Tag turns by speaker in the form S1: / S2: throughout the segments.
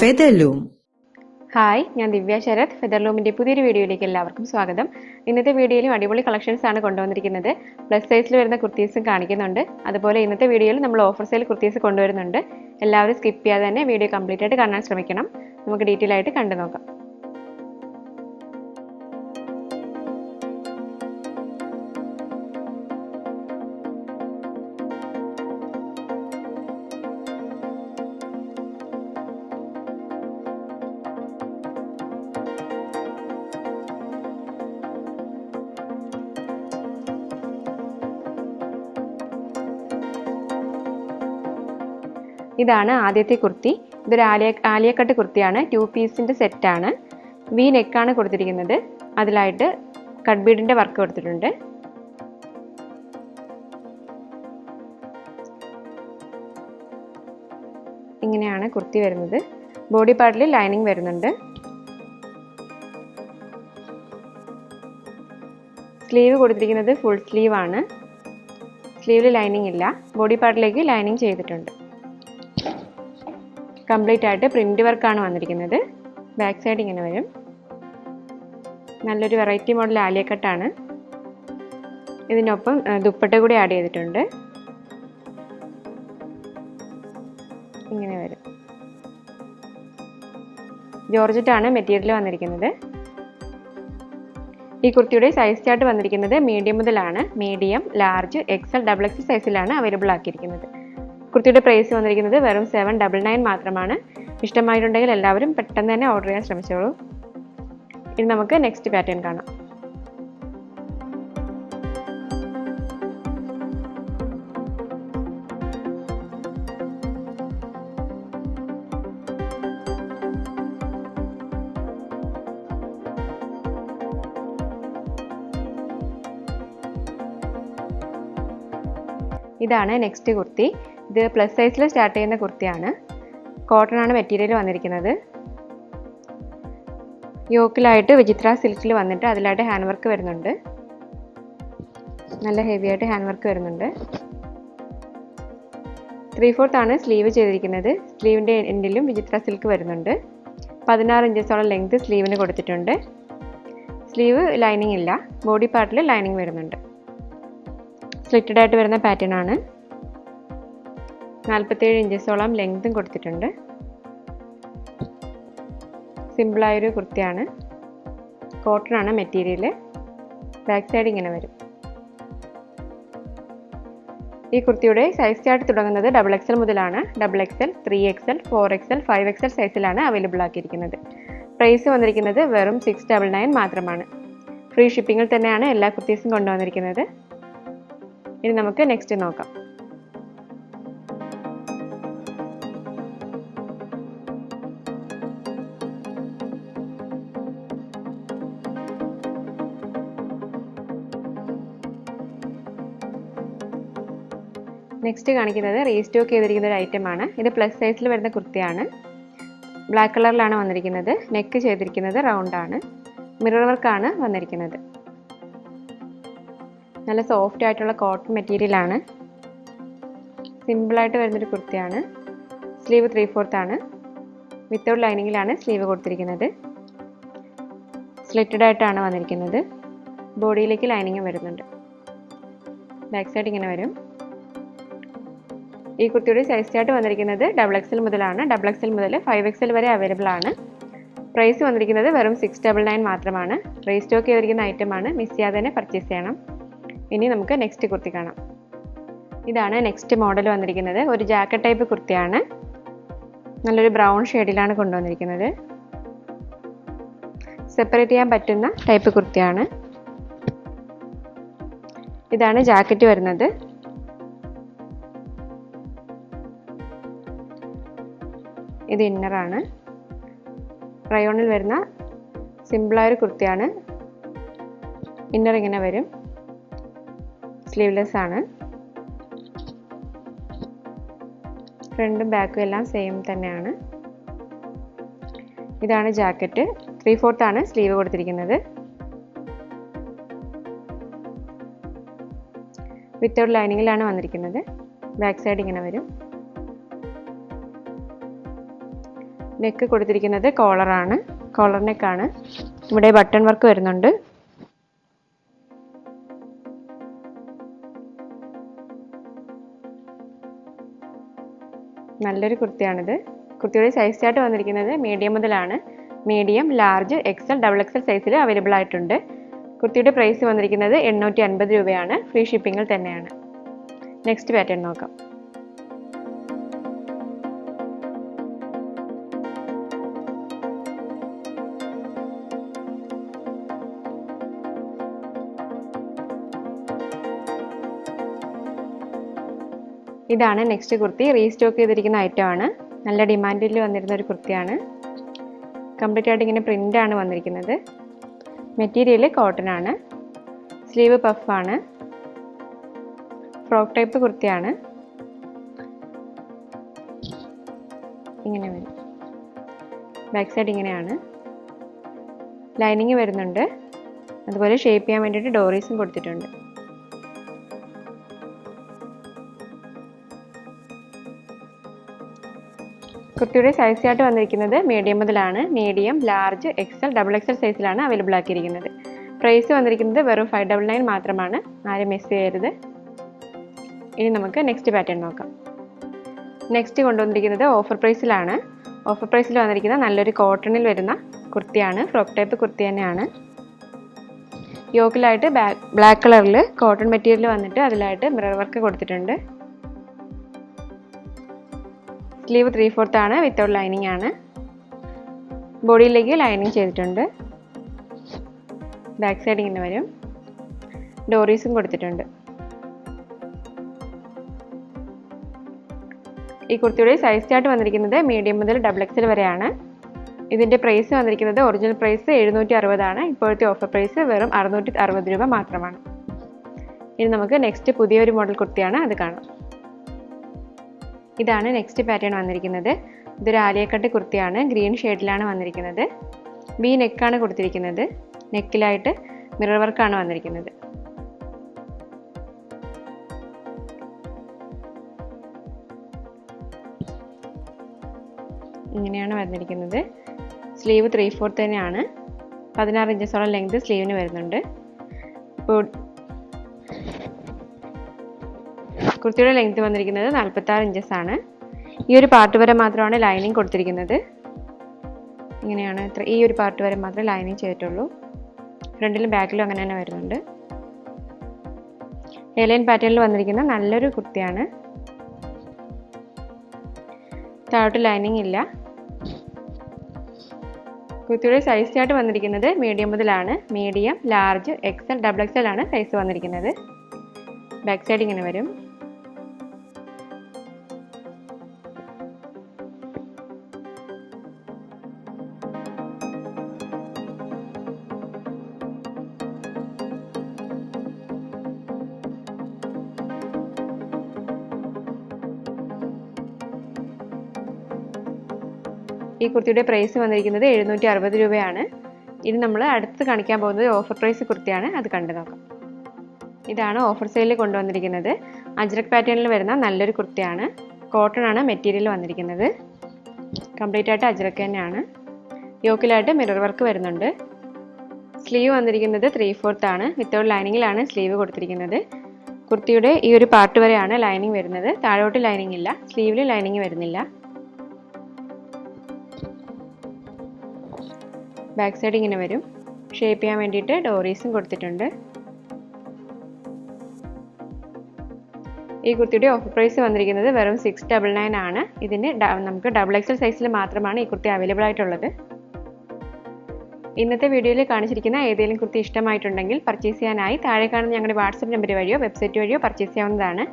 S1: Featherloom.
S2: Hi ഞാൻ ദിവ്യ ശരത്. ഫെദർലൂമിന്റെ പുതിയൊരു വീഡിയോയിലേക്ക് എല്ലാവർക്കും സ്വാഗതം. ഇന്നത്തെ വീഡിയോയിലും അടിപൊളി കളക്ഷൻസ് ആണ് കൊണ്ടുവന്നിരിക്കുന്നത്. പ്ലസ് സൈസിൽ വരുന്ന കുർത്തീസും കാണിക്കുന്നുണ്ട്. അതുപോലെ ഇന്നത്തെ വീഡിയോയിൽ നമ്മൾ ഓഫർ സെയിൽ കുർത്തീസ് കൊണ്ടുവരുന്നുണ്ട്. എല്ലാവരും സ്കിപ്പ് ചെയ്യാതെ തന്നെ വീഡിയോ കംപ്ലീറ്റ് ആയിട്ട് കാണാൻ ശ്രമിക്കണം. നമുക്ക് ഡീറ്റെയിൽ ആയിട്ട് കണ്ടു നോക്കാം ഇതാണ് ആദ്യത്തെ കുർത്തി. ഇതൊരു ആലിയ ആലിയക്കട്ട് കുർത്തിയാണ്. ടു പീസിന്റെ സെറ്റാണ് വി നെക്കാണ് കൊടുത്തിരിക്കുന്നത്. അതിലായിട്ട് കട്ട് ബീഡിന്റെ വർക്ക് കൊടുത്തിട്ടുണ്ട്. ഇങ്ങനെയാണ് കുർത്തി വരുന്നത്. ബോഡി പാർട്ടിൽ ലൈനിങ് വരുന്നുണ്ട്. സ്ലീവ് കൊടുത്തിരിക്കുന്നത് ഫുൾ സ്ലീവ് ആണ്. സ്ലീവിൽ ലൈനിങ് ഇല്ല. ബോഡി പാർട്ടിലേക്ക് ലൈനിങ് ചെയ്തിട്ടുണ്ട്. കംപ്ലീറ്റ് ആയിട്ട് പ്രിന്റ് വർക്കാണ് വന്നിരിക്കുന്നത്. ബാക്ക് സൈഡ് ഇങ്ങനെ വരും. നല്ലൊരു വെറൈറ്റി മോഡൽ ആലിയക്കട്ടാണ് ഇതിനൊപ്പം ദുപ്പട്ട കൂടി ആഡ് ചെയ്തിട്ടുണ്ട്. ഇങ്ങനെ വരും. ജോർജറ്റാണ് മെറ്റീരിയൽ വന്നിരിക്കുന്നത്. ഈ കുർത്തിയുടെ സൈസ് ചാർട്ട് വന്നിരിക്കുന്നത് മീഡിയം മുതലാണ്. Medium large XL double XL സൈസിലാണ് അവൈലബിൾ ആക്കിയിരിക്കുന്നത്. കുർത്തിയുടെ പ്രൈസ് വന്നിരിക്കുന്നത് വെറും സെവൻ ഡബിൾ നയൻ മാത്രമാണ്. ഇഷ്ടമായിട്ടുണ്ടെങ്കിൽ എല്ലാവരും പെട്ടെന്ന് തന്നെ ഓർഡർ ചെയ്യാൻ ശ്രമിച്ചോളൂ. ഇനി നമുക്ക് നെക്സ്റ്റ് പാറ്റേൺ കാണാം. ഇതാണ് നെക്സ്റ്റ് കുർത്തി. പ്ലസ് സൈസിൽ സ്റ്റാർട്ട് ചെയ്യുന്ന കുർത്തിയാണ്. കോട്ടൺ ആണ് മെറ്റീരിയൽ വന്നിരിക്കുന്നത്. യോക്കിലായിട്ട് വിചിത്ര സിൽക്കിൽ വന്നിട്ട് അതിലായിട്ട് ഹാൻഡ് വർക്ക് വരുന്നുണ്ട്. നല്ല ഹെവി ആയിട്ട് ഹാൻഡ് വർക്ക് വരുന്നുണ്ട്. ത്രീ ഫോർത്ത് ആണ് സ്ലീവ് ചെയ്തിരിക്കുന്നത്. സ്ലീവിന്റെ എൻഡിലും വിചിത്ര സിൽക്ക് വരുന്നുണ്ട്. പതിനാറ് ഇഞ്ചസോളം ലെങ്ത് സ്ലീവിന് കൊടുത്തിട്ടുണ്ട്. സ്ലീവ് ലൈനിങ് ഇല്ല. ബോഡി പാർട്ടിൽ ലൈനിങ് വരുന്നുണ്ട്. സ്ലിറ്റഡ് ആയിട്ട് വരുന്ന പാറ്റേൺ ആണ്. നാൽപ്പത്തേഴ് ഇഞ്ചസോളം ലെങ്തും കൊടുത്തിട്ടുണ്ട്. സിമ്പിളായൊരു കുർത്തിയാണ്. കോട്ടൺ ആണ് മെറ്റീരിയൽ. ബാക്ക് സൈഡ് ഇങ്ങനെ വരും. ഈ കുർത്തിയുടെ സൈസ് ചാർട്ട് തുടങ്ങുന്നത് ഡബിൾ എക്സൽ മുതലാണ്. Double XL three XL four XL five XL സൈസിലാണ് അവൈലബിൾ ആക്കിയിരിക്കുന്നത്. പ്രൈസ് വന്നിരിക്കുന്നത് വെറും സിക്സ് ഡബിൾ നയൻ മാത്രമാണ്. ഫ്രീ ഷിപ്പിങ്ങിൽ തന്നെയാണ് എല്ലാ കുർത്തീസും കൊണ്ടുവന്നിരിക്കുന്നത്. ഇനി നമുക്ക് നെക്സ്റ്റ് നോക്കാം. നെക്സ്റ്റ് കാണിക്കുന്നത് റീസ്റ്റോക്ക് ചെയ്തിരിക്കുന്ന ഒരു ഐറ്റം ആണ്. ഇത് പ്ലസ് സൈസിൽ വരുന്ന കുർത്തിയാണ്. ബ്ലാക്ക് കളറിലാണ് വന്നിരിക്കുന്നത്. നെക്ക് ചെയ്തിരിക്കുന്നത് റൗണ്ട് ആണ്. മിറർ വർക്കാണ് വന്നിരിക്കുന്നത്. നല്ല സോഫ്റ്റ് ആയിട്ടുള്ള കോട്ടൺ മെറ്റീരിയൽ ആണ്. സിമ്പിളായിട്ട് വരുന്നൊരു കുർത്തിയാണ്. സ്ലീവ് ത്രീ ആണ്. വിത്തൗട്ട് ലൈനിങ്ങിലാണ് സ്ലീവ് കൊടുത്തിരിക്കുന്നത്. സ്ലിറ്റഡ് ആയിട്ടാണ് വന്നിരിക്കുന്നത്. ബോഡിയിലേക്ക് ലൈനിങ് വരുന്നുണ്ട്. ബാക്ക് സൈഡ് ഇങ്ങനെ വരും. ഈ കുർത്തിയുടെ സൈസ് ചാർട്ട് വന്നിരിക്കുന്നത് ഡബിൾ എക്സൽ മുതലാണ്. ഡബിൾ എക്സൽ മുതൽ ഫൈവ് എക്സൽ വരെ അവൈലബിൾ ആണ്. പ്രൈസ് വന്നിരിക്കുന്നത് വെറും സിക്സ് ഡബിൾ നയൻ മാത്രമാണ്. റീസ്റ്റോക്ക് ചെയ്തിരിക്കുന്ന ഐറ്റം ആണ്. മിസ് ചെയ്യാതെ തന്നെ പർച്ചേസ് ചെയ്യണം. ഇനി നമുക്ക് നെക്സ്റ്റ് കുർത്തി കാണാം. ഇതാണ് നെക്സ്റ്റ് മോഡൽ വന്നിരിക്കുന്നത്. ഒരു ജാക്കറ്റ് ടൈപ്പ് കുർത്തിയാണ്. നല്ലൊരു ബ്രൗൺ ഷെയ്ഡിലാണ് കൊണ്ടുവന്നിരിക്കുന്നത്. സെപ്പറേറ്റ് ചെയ്യാൻ പറ്റുന്ന ടൈപ്പ് കുർത്തിയാണ്. ഇതാണ് ജാക്കറ്റ് വരുന്നത്. ഇത് ഇന്നറാണ് റയോണിൽ വരുന്ന സിമ്പിളായൊരു കുർത്തിയാണ്. ഇന്നർ ഇങ്ങനെ വരും. സ്ലീവ്ലെസ് ആണ്. ഫ്രണ്ടും ബാക്കും എല്ലാം സെയിം തന്നെയാണ്. ഇതാണ് ജാക്കറ്റ് ത്രീ ആണ് സ്ലീവ് കൊടുത്തിരിക്കുന്നത്. വിത്തൗട്ട് ലൈനിങ്ങിലാണ് വന്നിരിക്കുന്നത്. ബാക്ക് സൈഡ് ഇങ്ങനെ വരും. നെക്ക് കൊടുത്തിരിക്കുന്നത് കോളറാണ് കോളർ നെക്കാണ് ഇവിടെ ബട്ടൺ വർക്ക് വരുന്നുണ്ട്. നല്ലൊരു കുർത്തിയാണിത്. കുർത്തിയുടെ സൈസ് ചാർട്ട് വന്നിരിക്കുന്നത് മീഡിയം മുതലാണ്. Medium large XL double XL സൈസിൽ അവൈലബിൾ ആയിട്ടുണ്ട്. കുർത്തിയുടെ പ്രൈസ് വന്നിരിക്കുന്നത് എണ്ണൂറ്റി അൻപത് രൂപയാണ്. ഫ്രീ ഷിപ്പിങ്ങിൽ തന്നെയാണ്. നെക്സ്റ്റ് പാറ്റേൺ നോക്കാം. ഇതാണ് നെക്സ്റ്റ് കുർത്തി. റീസ്റ്റോക്ക് ചെയ്തിരിക്കുന്ന ഐറ്റം ആണ്. നല്ല ഡിമാൻഡിൽ വന്നിരുന്ന ഒരു കുർത്തിയാണ്. കംപ്ലീറ്റ് ആയിട്ട് ഇങ്ങനെ പ്രിന്റ് ആണ് വന്നിരിക്കുന്നത്. മെറ്റീരിയൽ കോട്ടൺ ആണ്. സ്ലീവ് പഫാണ് ഫ്രോക്ക് ടൈപ്പ് കുർത്തിയാണ്. ഇങ്ങനെ വരും. ബാക്ക് സൈഡ് ഇങ്ങനെയാണ്. ലൈനിങ് വരുന്നുണ്ട്. അതുപോലെ ഷേപ്പ് ചെയ്യാൻ വേണ്ടിയിട്ട് ഡോറീസും കൊടുത്തിട്ടുണ്ട്. കുർത്തിയുടെ സൈസ് ചാർട്ട് വന്നിരിക്കുന്നത് മീഡിയം മുതലാണ്. Medium large XL double XL സൈസിലാണ് അവൈലബിൾ ആക്കിയിരിക്കുന്നത്. പ്രൈസ് വന്നിരിക്കുന്നത് വെറും ഫൈവ് ഡബിൾ നയൻ മാത്രമാണ്. ആരും മിസ് ചെയ്യരുത്. ഇനി നമുക്ക് നെക്സ്റ്റ് പാറ്റേൺ നോക്കാം. നെക്സ്റ്റ് കൊണ്ടുവന്നിരിക്കുന്നത് ഓഫർ പ്രൈസിലാണ് ഓഫർ പ്രൈസിൽ വന്നിരിക്കുന്ന നല്ലൊരു കോട്ടണിൽ വരുന്ന കുർത്തിയാണ്. ഫ്രോക്ക് ടൈപ്പ് കുർത്തി തന്നെയാണ്. യോക്കിലായിട്ട് ബ്ലാക്ക് കളറിൽ കോട്ടൺ മെറ്റീരിയൽ വന്നിട്ട് അതിലായിട്ട് മിറർ വർക്ക് കൊടുത്തിട്ടുണ്ട്. സ്ലീവ് ത്രീ ഫോർത്ത് ആണ് വിത്തൗട്ട് ലൈനിങ് ആണ്. ബോഡിയിലേക്ക് ലൈനിങ് ചെയ്തിട്ടുണ്ട്. ബാക്ക് സൈഡ് ഇങ്ങനെ വരും. ഡോറീസും കൊടുത്തിട്ടുണ്ട്. ഈ കുർത്തിയുടെ സൈസ് ചാർട്ട് വന്നിരിക്കുന്നത് മീഡിയം മുതൽ ഡബിൾ എക്സൽ വരെയാണ്. ഇതിന്റെ പ്രൈസ് വന്നിരിക്കുന്നത് ഒറിജിനൽ പ്രൈസ് എഴുന്നൂറ്റി അറുപതാണ് ഇപ്പോഴത്തെ ഓഫർ പ്രൈസ് വെറും അറുന്നൂറ്റി അറുപത് രൂപ മാത്രമാണ്. ഇനി നമുക്ക് നെക്സ്റ്റ് പുതിയൊരു മോഡൽ കുർത്തിയാണ് അത് കാണാം. ഇതാണ് നെക്സ്റ്റ് പാറ്റേൺ വന്നിരിക്കുന്നത്. ഇതൊരു ആലിയക്കട്ട് കുർത്തിയാണ്. ഗ്രീൻ ഷെയ്ഡിലാണ് വന്നിരിക്കുന്നത്. ബി നെക്കാണ് കൊടുത്തിരിക്കുന്നത്. നെക്കിലായിട്ട് മിറർ വർക്കാണ് വന്നിരിക്കുന്നത്. ഇങ്ങനെയാണ് വന്നിരിക്കുന്നത്. സ്ലീവ് ത്രീ ഫോർത്ത് തന്നെയാണ്. പതിനാറ് ഇഞ്ചസോളം ലെങ്ത് സ്ലീവിന് വരുന്നുണ്ട്. ഇപ്പോൾ കുർത്തിയുടെ ലെങ്ത് വന്നിരിക്കുന്നത് നാൽപ്പത്താറ് ഇഞ്ചസ് ആണ്. ഈ ഒരു പാർട്ട് വരെ മാത്രമാണ് ലൈനിങ് കൊടുത്തിരിക്കുന്നത്. ഇങ്ങനെയാണ് ഇത്ര ഈ ഒരു പാർട്ട് വരെ മാത്രമേ ലൈനിങ് ചെയ്തിട്ടുള്ളൂ. ഫ്രണ്ടിലും ബാക്കിലും അങ്ങനെ തന്നെ വരുന്നുണ്ട്. എലൈൻ പാറ്റേണിൽ വന്നിരിക്കുന്ന നല്ലൊരു കുർത്തിയാണ്. താഴോട്ട് ലൈനിങ് ഇല്ല. കുർത്തിയുടെ സൈസ് ചാർട്ട് വന്നിരിക്കുന്നത് മീഡിയം മുതലാണ്. Medium large XL double XL ആണ് സൈസ് വന്നിരിക്കുന്നത്. ബാക്ക് സൈഡ് ഇങ്ങനെ വരും. ഈ കുർത്തിയുടെ പ്രൈസ് വന്നിരിക്കുന്നത് എഴുന്നൂറ്റി അറുപത് രൂപയാണ്. ഇനി നമ്മൾ അടുത്ത് കാണിക്കാൻ പോകുന്നത് ഓഫർ പ്രൈസ് കുർത്തിയാണ്. അത് കണ്ടു നോക്കാം. ഇതാണ് ഓഫർ സെയിലിൽ കൊണ്ടുവന്നിരിക്കുന്നത്. അജ്രക് പാറ്റേണിൽ വരുന്ന നല്ലൊരു കുർത്തിയാണ്. കോട്ടൺ ആണ് മെറ്റീരിയൽ വന്നിരിക്കുന്നത്. കംപ്ലീറ്റ് ആയിട്ട് അജ്രക് തന്നെയാണ്. യോക്കിലായിട്ട് മിറർ വർക്ക് വരുന്നുണ്ട്. സ്ലീവ് വന്നിരിക്കുന്നത് ത്രീ ഫോർത്ത് ആണ് വിത്തൗട്ട് ലൈനിങ്ങിലാണ് സ്ലീവ് കൊടുത്തിരിക്കുന്നത്. കുർത്തിയുടെ ഈ ഒരു പാർട്ട് വരെയാണ് ലൈനിങ് വരുന്നത്. താഴോട്ട് ലൈനിങ് ഇല്ല. സ്ലീവിൽ ലൈനിങ് വരുന്നില്ല. ബാക്ക് സൈഡ് ഇങ്ങനെ വരും. ഷേപ്പ് ചെയ്യാൻ വേണ്ടിയിട്ട് ഡോറീസും കൊടുത്തിട്ടുണ്ട്. ഈ കുർത്തിയുടെ ഓഫർ പ്രൈസ് വന്നിരിക്കുന്നത് വെറും സിക്സ് ഡബിൾ നയൻ ആണ്. ഇതിന് നമുക്ക് ഡബിൾ എക്സൽ സൈസിൽ മാത്രമാണ് ഈ കുർത്തി അവൈലബിൾ ആയിട്ടുള്ളത്. ഇന്നത്തെ വീഡിയോയിൽ കാണിച്ചിരിക്കുന്ന ഏതെങ്കിലും കുർത്തി ഇഷ്ടമായിട്ടുണ്ടെങ്കിൽ പർച്ചേസ് ചെയ്യാനായി താഴെ കാണുന്ന ഞങ്ങളുടെ വാട്സപ്പ് നമ്പർ വഴിയോ വെബ്സൈറ്റ് വഴിയോ പർച്ചേസ് ചെയ്യാവുന്നതാണ്.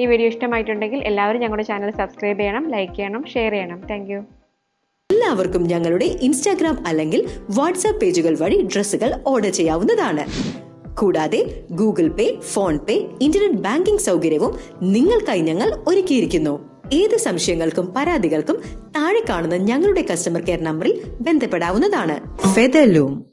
S2: ഈ വീഡിയോ ഇഷ്ടമായിട്ടുണ്ടെങ്കിൽ എല്ലാവരും ഞങ്ങളുടെ ചാനൽ സബ്സ്ക്രൈബ് ചെയ്യണം ലൈക്ക് ചെയ്യണം ഷെയർ ചെയ്യണം. താങ്ക്
S1: എല്ലാവർക്കും ഞങ്ങളുടെ ഇൻസ്റ്റാഗ്രാം അല്ലെങ്കിൽ വാട്സാപ്പ് പേജുകൾ വഴി ഡ്രസ്സുകൾ ഓർഡർ ചെയ്യാവുന്നതാണ്. കൂടാതെ Google Pay PhonePe internet banking സൗകര്യവും നിങ്ങൾക്കായി ഞങ്ങൾ ഒരുക്കിയിരിക്കുന്നു. ഏത് സംശയങ്ങൾക്കും പരാതികൾക്കും താഴെ കാണുന്ന ഞങ്ങളുടെ കസ്റ്റമർ കെയർ നമ്പറിൽ ബന്ധപ്പെടാവുന്നതാണ്. ഫെദർലൂം